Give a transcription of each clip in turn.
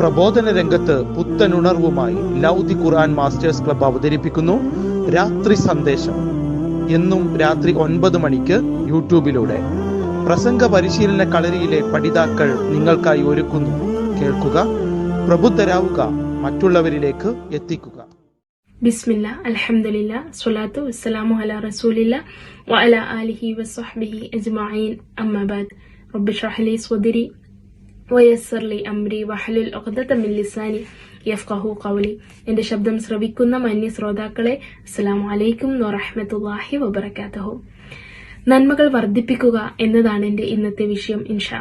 പ്രബോധന രംഗത്ത് പുത്തനുണർവുമായി ലൗദി ഖുർആൻ masters club അവതരിപ്പിക്കുന്നു. രാത്രി സന്ദേശം. എന്നും രാത്രി ഒൻപത് മണിക്ക് യൂട്യൂബിലൂടെ. പ്രസംഗ പരിശീലന കളരിയിലെ പഠിതാക്കൾ നിങ്ങൾക്കായി ഒരുക്കുന്നു. കേൾക്കുക പ്രബുദ്ധരാവുക മറ്റുള്ളവരിലേക്ക് എത്തിക്കുക. ബിസ്മില്ല അലഹമില്ല സ്വലാത്തു വസ്സലാമു അല റസൂലില്ല വഅല ആലിഹി വസ്വഹ്ബിഹി അജ്മഈൻ. അമ്മബാദ് റബ്ബി ഷ്റഹ് ലി സ്വദരി വയസ്സർ ലി അംരി വഹലുൽ ഉഖ്ദത മിൻ ലിസാനി യഫ്ഖഹു ഖൗലി. എന്റെ ശബ്ദം ശ്രവിക്കുന്ന മാന്യ ശ്രോതാക്കളെ അസ്സലാമു അലൈക്കും വറഹ്മത്തുള്ളാഹി വബറകാതുഹു. നന്മകൾ വർദ്ധിപ്പിക്കുക എന്നതാണ് എന്റെ ഇന്നത്തെ വിഷയം ഇൻഷാ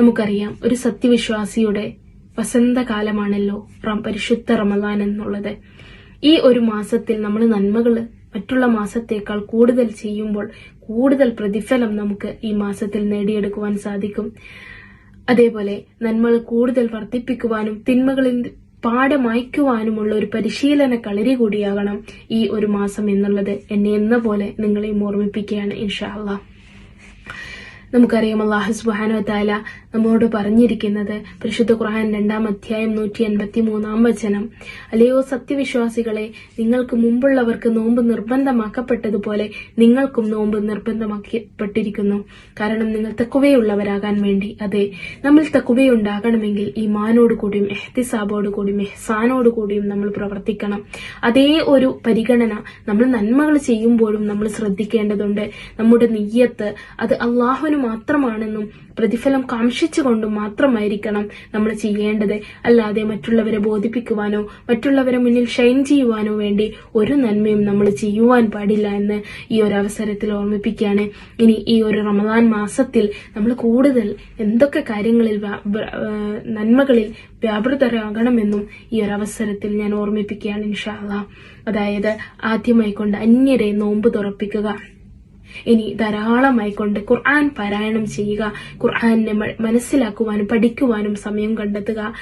നമുക്കറിയാം ഒരു സത്യവിശ്വാസിയുടെ വസന്തകാലമാണല്ലോ പരിശുദ്ധ റമദാൻ എന്നുള്ളത്. ഈ ഒരു മാസത്തിൽ നമ്മൾ നന്മകൾ മറ്റുള്ള മാസത്തേക്കാൾ കൂടുതൽ ചെയ്യുമ്പോൾ കൂടുതൽ പ്രതിഫലം നമുക്ക് ഈ മാസത്തിൽ നേടിയെടുക്കുവാൻ സാധിക്കും. അതേപോലെ നന്മകൾ കൂടുതൽ വർദ്ധിപ്പിക്കുവാനും തിന്മകളിൽ പാഠമായ്ക്കുവാനുമുള്ള ഒരു പരിശീലന കളരി കൂടിയാകണം ഈ ഒരു മാസം എന്നുള്ളത്. എന്നെ എന്ന പോലെ നിങ്ങളെയും ഓർമ്മിപ്പിക്കുകയാണ് ഇൻഷാ അള്ളാഹ് നമുക്കറിയാം അള്ളാഹു സുബാനോ താല നമ്മോട് പറഞ്ഞിരിക്കുന്നത് പരിശുദ്ധ ഖുർആൻ രണ്ടാം അധ്യായം നൂറ്റി എൺപത്തി മൂന്നാം വചനം. അല്ലയോ സത്യവിശ്വാസികളെ നിങ്ങൾക്ക് മുമ്പുള്ളവർക്ക് നോമ്പ് നിർബന്ധമാക്കപ്പെട്ടതുപോലെ നിങ്ങൾക്കും നോമ്പ് നിർബന്ധമാക്കപ്പെട്ടിരിക്കുന്നു കാരണം നിങ്ങൾ തക്കുവയുള്ളവരാകാൻ വേണ്ടി. അതെ നമ്മൾ തക്കുവയുണ്ടാകണമെങ്കിൽ ഈ മാനോട് കൂടിയും എഹ്തിസാബോട് കൂടിയും എഹ്സാനോട് കൂടിയും നമ്മൾ പ്രവർത്തിക്കണം. അതേ ഒരു പരിഗണന നമ്മൾ നന്മകൾ ചെയ്യുമ്പോഴും നമ്മൾ ശ്രദ്ധിക്കേണ്ടതുണ്ട്. നമ്മുടെ നെയ്യത്ത് അത് അള്ളാഹുവിന് മാത്രമാണെന്നും പ്രതിഫലം കാംക്ഷിച്ചുകൊണ്ടും മാത്രമായിരിക്കണം നമ്മൾ ചെയ്യേണ്ടത്. അല്ലാതെ മറ്റുള്ളവരെ ബോധിപ്പിക്കുവാനോ മറ്റുള്ളവരെ മുന്നിൽ ഷൈൻ ചെയ്യുവാനോ വേണ്ടി ഒരു നന്മയും നമ്മൾ ചെയ്യുവാൻ പാടില്ല എന്ന് ഈ ഒരു അവസരത്തിൽ ഓർമ്മിപ്പിക്കുകയാണ്. ഇനി ഈ ഒരു റമദാൻ മാസത്തിൽ നമ്മൾ കൂടുതൽ എന്തൊക്കെ കാര്യങ്ങളിൽ നന്മകളിൽ വ്യാപൃതരാകണമെന്നും ഈ ഒരു അവസരത്തിൽ ഞാൻ ഓർമ്മിപ്പിക്കുകയാണ് ഇൻഷാല്ല അതായത് ആദ്യമായി കൊണ്ട് അന്യരെ നോമ്പ് തുറപ്പിക്കുക. ഇനി ധാരാളമായി കൊണ്ട് ഖുർആൻ പാരായണം ചെയ്യുക ഖുർആനെ മനസ്സിലാക്കുവാനും പഠിക്കുവാനും സമയം കണ്ടെത്തുക.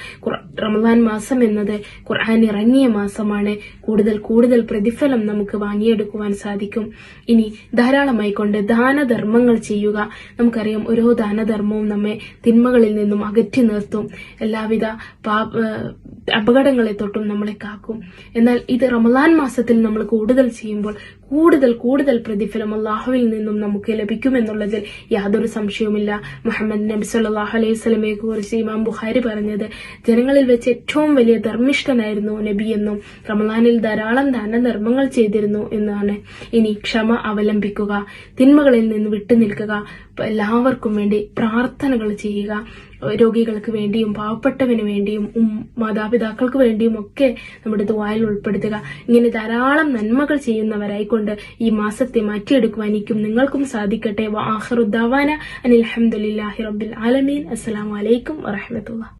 റമദാൻ മാസം എന്നത് ഖുർആൻ ഇറങ്ങിയ മാസമാണ്. കൂടുതൽ കൂടുതൽ പ്രതിഫലം നമുക്ക് വാങ്ങിയെടുക്കുവാൻ സാധിക്കും. ഇനി ധാരാളമായി കൊണ്ട് ദാനധർമ്മങ്ങൾ ചെയ്യുക. നമുക്കറിയാം ഓരോ ദാനധർമ്മവും നമ്മെ തിന്മകളിൽ നിന്നും അകറ്റി നിർത്തും. എല്ലാവിധ അപകടങ്ങളെ തൊട്ടും നമ്മളെ കാക്കും. എന്നാൽ ഇത് റമദാൻ മാസത്തിൽ നമ്മൾ കൂടുതൽ ചെയ്യുമ്പോൾ കൂടുതൽ കൂടുതൽ പ്രതിഫലം അള്ളാഹുവിൽ നിന്നും നമുക്ക് ലഭിക്കുമെന്നുള്ളതിൽ യാതൊരു സംശയവുമില്ല. മുഹമ്മദ് നബി സല്ലാഹു അലൈഹി സ്വലമയെ കുറിച്ച് ഇമാം ബുഹാരി പറഞ്ഞത് ജനങ്ങളിൽ വെച്ച് ഏറ്റവും വലിയ ധർമ്മിഷ്ഠനായിരുന്നു നബി എന്നും റമലാനിൽ ധാരാളം ദാനധർമ്മങ്ങൾ ചെയ്തിരുന്നു എന്നാണ്. ഇനി ക്ഷമ അവലംബിക്കുക തിന്മകളിൽ നിന്ന് വിട്ടുനിൽക്കുക എല്ലാവർക്കും വേണ്ടി പ്രാർത്ഥനകൾ ചെയ്യുക. രോഗികൾക്ക് വേണ്ടിയും പാവപ്പെട്ടവന് വേണ്ടിയും മാതാപിതാക്കൾക്ക് വേണ്ടിയും ഒക്കെ നമ്മുടെ ദുവായിൽ ഉൾപ്പെടുത്തുക. ഇങ്ങനെ ധാരാളം നന്മകൾ ചെയ്യുന്നവരായിക്കൊണ്ട് ഈ മാസത്തെ മാറ്റിയെടുക്കുവാൻ എനിക്കും നിങ്ങൾക്കും സാധിക്കട്ടെ. വാഹറുദ്ദാവാന അനിൽ അഹമ്മദില്ലാഹി റബ്ബിൽ ആലമീൻ. അസ്സലാമു അലൈക്കും വറഹമത്തുള്ള